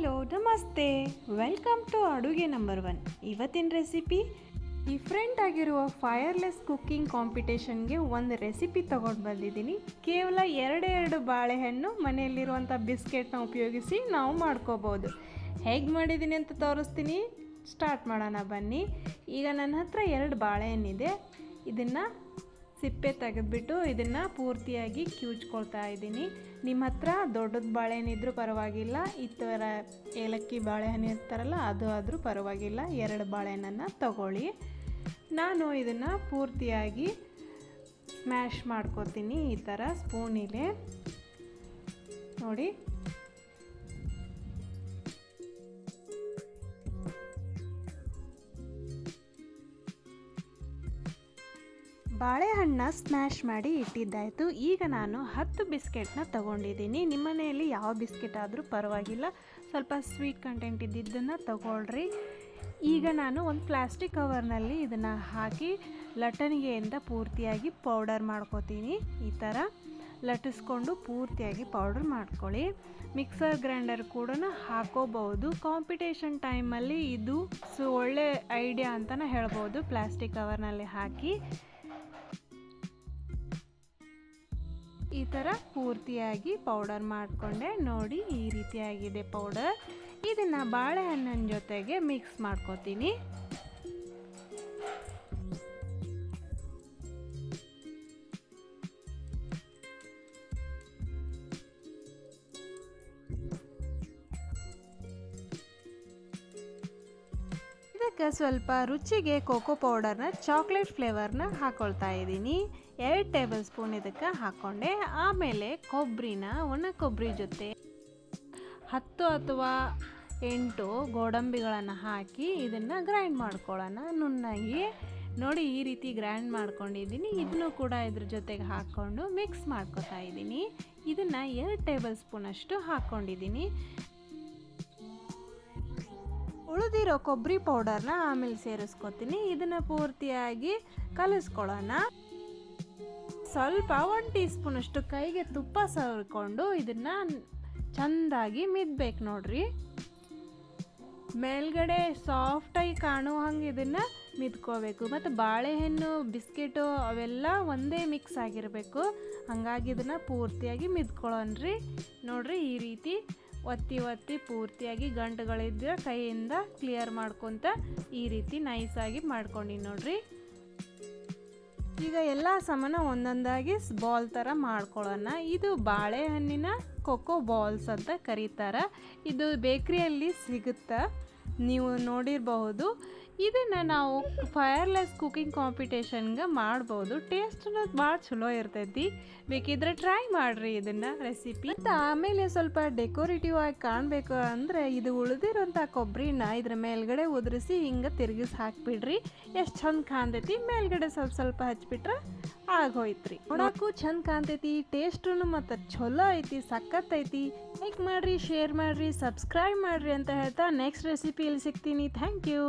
Hello, ನಮಸ್ತೆ. Welcome to Aduge number one ಇವತ್ತಿನ recipe different ಆಗಿರುವ ಫೈರ್ಲೆಸ್ ಕುಕ್ಕಿಂಗ್ ಕಾಂಪಿಟೇಷನ್ಗೆ ಒಂದು ರೆಸಿಪಿ ತಗೊಂಡು ಬಂದಿದ್ದೀನಿ. ಕೇವಲ ಎರಡೆರಡು ಬಾಳೆಹಣ್ಣು ಮನೆಯಲ್ಲಿರುವಂಥ ಬಿಸ್ಕೆಟ್ನ ಉಪಯೋಗಿಸಿ ನಾವು ಮಾಡ್ಕೋಬೋದು. ಹೇಗೆ ಮಾಡಿದ್ದೀನಿ ಅಂತ ತೋರಿಸ್ತೀನಿ. ಸ್ಟಾರ್ಟ್ ಮಾಡೋಣ ಬನ್ನಿ. ಈಗ ನನ್ನ ಹತ್ರ ಎರಡು ಬಾಳೆಹಣ್ಣಿದೆ. ಇದನ್ನು ಸಿಪ್ಪೆ ತೆಗೆದ್ಬಿಟ್ಟು ಇದನ್ನು ಪೂರ್ತಿಯಾಗಿ ಕಿವುಚ್ಕೊಳ್ತಾ ಇದ್ದೀನಿ. ನಿಮ್ಮ ಹತ್ರ ದೊಡ್ಡದು ಬಾಳೆಹಣ್ಣಿದ್ರೂ ಪರವಾಗಿಲ್ಲ, ಈ ಏಲಕ್ಕಿ ಬಾಳೆಹಣ್ಣು ಇರ್ತಾರಲ್ಲ ಅದು ಆದರೂ ಪರವಾಗಿಲ್ಲ, ಎರಡು ಬಾಳೆಹಣ್ಣನ್ನು ತಗೊಳ್ಳಿ. ನಾನು ಇದನ್ನು ಪೂರ್ತಿಯಾಗಿ ಸ್ಮ್ಯಾಶ್ ಮಾಡ್ಕೋತೀನಿ ಈ ಥರ ಸ್ಪೂನಿಲೆ ನೋಡಿ ಬಾಳೆಹಣ್ಣ ಸ್ಮ್ಯಾಶ್ ಮಾಡಿ ಇಟ್ಟಿದ್ದಾಯಿತು. ಈಗ ನಾನು ಹತ್ತು ಬಿಸ್ಕೆಟ್ನ ತಗೊಂಡಿದ್ದೀನಿ. ನಿಮ್ಮ ಮನೆಯಲ್ಲಿ ಯಾವ ಬಿಸ್ಕೆಟ್ ಆದರೂ ಪರವಾಗಿಲ್ಲ. ಸ್ವಲ್ಪ ಸ್ವೀಟ್ ಕಂಟೆಂಟ್ ಇದ್ದಿದ್ದನ್ನು ತಗೊಳ್ರಿ. ಈಗ ನಾನು ಒಂದು ಪ್ಲಾಸ್ಟಿಕ್ ಕವರ್ನಲ್ಲಿ ಇದನ್ನು ಹಾಕಿ ಲಟ್ಟಣಿಗೆಯಿಂದ ಪೂರ್ತಿಯಾಗಿ ಪೌಡರ್ ಮಾಡ್ಕೋತೀನಿ. ಈ ಥರ ಲಟ್ಟಿಸ್ಕೊಂಡು ಪೂರ್ತಿಯಾಗಿ ಪೌಡರ್ ಮಾಡ್ಕೊಳ್ಳಿ. ಮಿಕ್ಸರ್ ಗ್ರೈಂಡರ್ ಕೂಡ ಹಾಕೋಬಹುದು. ಕಾಂಪಿಟೇಷನ್ ಟೈಮಲ್ಲಿ ಇದು ಸೊ ಒಳ್ಳೆ ಐಡಿಯಾ ಅಂತಲೇ ಹೇಳ್ಬೋದು. ಪ್ಲಾಸ್ಟಿಕ್ ಕವರ್ನಲ್ಲಿ ಹಾಕಿ. ಈ ಥರ ಪೂರ್ತಿಯಾಗಿ ಪೌಡರ್ ಮಾಡಿಕೊಂಡೆ. ನೋಡಿ ಈ ರೀತಿಯಾಗಿದೆ ಪೌಡರ್ ಇದನ್ನು ಬಾಳೆಹಣ್ಣಿನ ಜೊತೆಗೆ ಮಿಕ್ಸ್ ಮಾಡ್ಕೋತೀನಿ. ಇದಕ್ಕೆ ಸ್ವಲ್ಪ ರುಚಿಗೆ ಕೋಕೋ ಪೌಡರ್ನ ಚಾಕ್ಲೇಟ್ ಫ್ಲೇವರ್ನ ಹಾಕ್ಕೊಳ್ತಾ ಇದ್ದೀನಿ. ಎರಡು ಟೇಬಲ್ ಸ್ಪೂನ್ ಇದಕ್ಕೆ ಹಾಕ್ಕೊಂಡೆ ಆಮೇಲೆ ಕೊಬ್ಬರಿನ, ಒಣ ಕೊಬ್ಬರಿ ಜೊತೆ ಹತ್ತು ಅಥವಾ ಎಂಟು ಗೋಡಂಬಿಗಳನ್ನು ಹಾಕಿ ಇದನ್ನು ಗ್ರೈಂಡ್ ಮಾಡ್ಕೊಳ್ಳೋಣ. ನುಣ್ಣಾಗಿ ನೋಡಿ ಈ ರೀತಿ ಗ್ರೈಂಡ್ ಮಾಡ್ಕೊಂಡಿದ್ದೀನಿ. ಇದನ್ನು ಕೂಡ ಇದ್ರ ಜೊತೆಗೆ ಹಾಕ್ಕೊಂಡು ಮಿಕ್ಸ್ ಮಾಡ್ಕೊತಾ ಇದ್ದೀನಿ. ಇದನ್ನು ಎರಡು ಟೇಬಲ್ ಸ್ಪೂನಷ್ಟು ಹಾಕ್ಕೊಂಡಿದ್ದೀನಿ ಉಳಿದಿರೋ ಕೊಬ್ಬರಿ ಪೌಡರ್ನ ಆಮೇಲೆ ಸೇರಿಸ್ಕೊತೀನಿ. ಇದನ್ನು ಪೂರ್ತಿಯಾಗಿ ಕಲಿಸ್ಕೊಳ್ಳೋಣ. ಸ್ವಲ್ಪ ಒಂದು ಟೀ ಸ್ಪೂನಷ್ಟು ಕೈಗೆ ತುಪ್ಪ ಸವರ್ಕೊಂಡು ಇದನ್ನು ಚೆಂದಾಗಿ ಮಿದ್ಬೇಕು ನೋಡ್ರಿ. ಮೇಲ್ಗಡೆ ಸಾಫ್ಟಾಗಿ ಕಾಣುವ ಹಂಗೆ ಇದನ್ನು ಮಿದ್ಕೋಬೇಕು. ಮತ್ತು ಬಾಳೆಹಣ್ಣು, ಬಿಸ್ಕೆಟು ಅವೆಲ್ಲ ಒಂದೇ ಮಿಕ್ಸ್ ಆಗಿರಬೇಕು. ಹಾಗಾಗಿ ಇದನ್ನು ಪೂರ್ತಿಯಾಗಿ ಮಿದ್ಕೊಳ್ಳೋಣ್ರಿ. ನೋಡ್ರಿ ಈ ರೀತಿ ಒತ್ತಿ ಒತ್ತಿ ಪೂರ್ತಿಯಾಗಿ ಗಂಟುಗಳಿದ್ರೆ ಕೈಯಿಂದ ಕ್ಲಿಯರ್ ಮಾಡ್ಕೊತ ಈ ರೀತಿ ನೈಸಾಗಿ ಮಾಡ್ಕೊಂಡಿನಿ ನೋಡ್ರಿ. ಈಗ ಎಲ್ಲ ಸಮಾನ ಒಂದೊಂದಾಗಿ ಬಾಲ್ ಥರ ಮಾಡ್ಕೊಳ್ಳೋಣ. ಇದು ಬಾಳೆಹಣ್ಣಿನ ಕೊಕ್ಕೋ ಬಾಲ್ಸ್ ಅಂತ ಕರೀತಾರೆ. ಇದು ಬೇಕ್ರಿಯಲ್ಲಿ ಸಿಗುತ್ತೆ. ನೀವು ನೋಡಿರಬಹುದು. ಇದನ್ನು ನಾವು ಫೈರ್ಲೆಸ್ ಕುಕಿಂಗ್ ಕಾಂಪಿಟೇಷನ್ಗೆ ಮಾಡ್ಬೋದು. ಟೇಸ್ಟ್ ಅನ್ನೋದು ಭಾಳ ಚಲೋ ಇರ್ತೈತಿ. ಬೇಕಿದ್ರೆ ಟ್ರೈ ಮಾಡಿರಿ ಇದನ್ನು ರೆಸಿಪಿ. ಮತ್ತು ಆಮೇಲೆ ಸ್ವಲ್ಪ ಡೆಕೋರೇಟಿವ್ ಆಗಿ ಕಾಣಬೇಕು ಅಂದರೆ ಇದು ಉಳಿದಿರೋಂಥ ಕೊಬ್ಬರಿನ ಇದ್ರ ಮೇಲ್ಗಡೆ ಉದುರಿಸಿ ಹಿಂಗೆ ತಿರುಗಿಸಿ ಹಾಕಿಬಿಡ್ರಿ. ಎಷ್ಟು ಚಂದ ಕಾಣ್ತೈತಿ. ಮೇಲ್ಗಡೆ ಸ್ವಲ್ಪ ಸ್ವಲ್ಪ ಹಚ್ಬಿಟ್ರೆ ಆಗೋಯ್ತ್ರಿ. ನೋಡಕ್ಕೂ ಚಂದ ಕಾಣ್ತೈತಿ ಟೇಸ್ಟು ಮತ್ತು ಚಲೋ ಐತಿ, ಸಖತ್ ಐತಿ. ಲೈಕ್ ಮಾಡ್ರಿ, ಶೇರ್ ಮಾಡ್ರಿ, ಸಬ್ಸ್ಕ್ರೈಬ್ ಮಾಡ್ರಿ ಅಂತ ಹೇಳ್ತಾ ನೆಕ್ಸ್ಟ್ ರೆಸಿಪಿಯಲ್ಲಿ ಸಿಗ್ತೀನಿ. Thank you